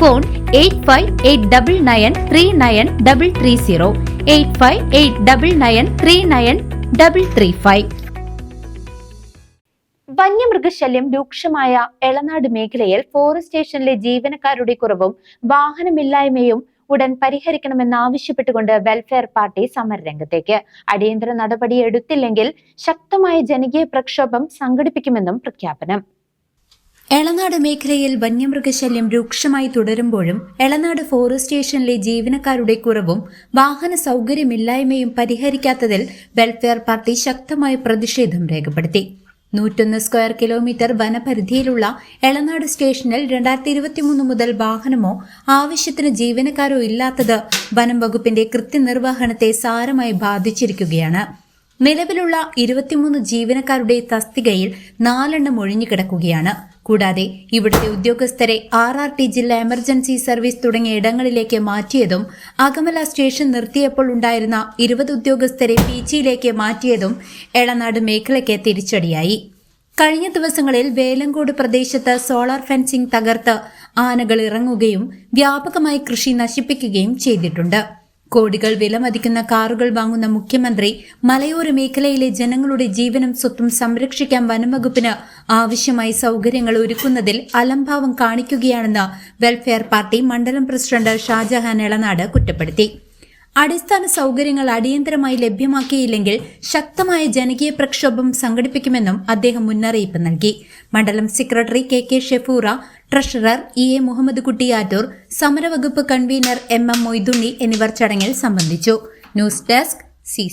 Phone eight five eight double nine three nine double three zero eight five eight double nine three nine double three five വന്യമൃഗശല്യം രൂക്ഷമായ എളനാട് മേഖലയിൽ forest സ്റ്റേഷനിലെ ജീവനക്കാരുടെ കുറവും വാഹനമില്ലായ്മയും ഉടൻ പരിഹരിക്കണമെന്നാവശ്യപ്പെട്ടുകൊണ്ട് welfare party സമരരംഗത്തേക്ക്. അടിയന്തര നടപടി എടുത്തില്ലെങ്കിൽ ശക്തമായ ജനകീയ പ്രക്ഷോഭം സംഘടിപ്പിക്കുമെന്നും പ്രഖ്യാപനം. എളനാട് മേഖലയിൽ വന്യമൃഗശല്യം രൂക്ഷമായി തുടരുമ്പോഴും എളനാട് ഫോറസ്റ്റ് സ്റ്റേഷനിലെ ജീവനക്കാരുടെ കുറവും വാഹന സൗകര്യമില്ലായ്മയും പരിഹരിക്കാത്തതിൽ വെൽഫെയർ പാർട്ടി ശക്തമായ പ്രതിഷേധം രേഖപ്പെടുത്തി. നൂറ്റൊന്ന് സ്ക്വയർ കിലോമീറ്റർ വനപരിധിയിലുള്ള എളനാട് സ്റ്റേഷനിൽ രണ്ടായിരത്തി ഇരുപത്തിമൂന്ന് മുതൽ വാഹനമോ ആവശ്യത്തിന് ജീവനക്കാരോ ഇല്ലാത്തത് വനം വകുപ്പിന്റെ കൃത്യനിർവഹണത്തെ സാരമായി ബാധിച്ചിരിക്കുകയാണ്. നിലവിലുള്ള ഇരുപത്തിമൂന്ന് ജീവനക്കാരുടെ തസ്തികയിൽ നാലെണ്ണം ഒഴിഞ്ഞുകിടക്കുകയാണ്. കൂടാതെ ഇവിടുത്തെ ഉദ്യോഗസ്ഥരെ ആർ ആർ ടി ജില്ലാ എമർജൻസി സർവീസ് തുടങ്ങിയ ഇടങ്ങളിലേക്ക് മാറ്റിയതും അകമല സ്റ്റേഷൻ നിർത്തിയപ്പോൾ ഉണ്ടായിരുന്ന ഇരുപത് ഉദ്യോഗസ്ഥരെ പി ജിയിലേക്ക് മാറ്റിയതും എളനാട് മേഖലയ്ക്ക് തിരിച്ചടിയായി. കഴിഞ്ഞ ദിവസങ്ങളിൽ വേലങ്കോട് പ്രദേശത്ത് സോളാർ ഫെൻസിംഗ് തകർത്ത് ആനകൾ ഇറങ്ങുകയും വ്യാപകമായി കൃഷി നശിപ്പിക്കുകയും ചെയ്തിട്ടുണ്ട്. കോടികൾ വിലമതിക്കുന്ന കാറുകൾ വാങ്ങുന്ന മുഖ്യമന്ത്രി മലയോര മേഖലയിലെ ജനങ്ങളുടെ ജീവനും സ്വത്തും സംരക്ഷിക്കാൻ വനംവകുപ്പിന് ആവശ്യമായ സൗകര്യങ്ങൾ ഒരുക്കുന്നതിൽ അലംഭാവം കാണിക്കുകയാണെന്ന് വെൽഫെയർ പാർട്ടി മണ്ഡലം പ്രസിഡന്റ് ഷാജഹാൻ എളനാട് കുറ്റപ്പെടുത്തി. അടിസ്ഥാന സൗകര്യങ്ങൾ അടിയന്തരമായി ലഭ്യമാക്കിയില്ലെങ്കിൽ ശക്തമായ ജനകീയ പ്രക്ഷോഭം സംഘടിപ്പിക്കുമെന്നും അദ്ദേഹം മുന്നറിയിപ്പ് നൽകി. മണ്ഡലം secretary K K Shefoora treasurer E A Muhammad Kuttiyattoor സമരവകുപ്പ് convener M M Moythunni എന്നിവർ ചടങ്ങിൽ സംബന്ധിച്ചു. News desk C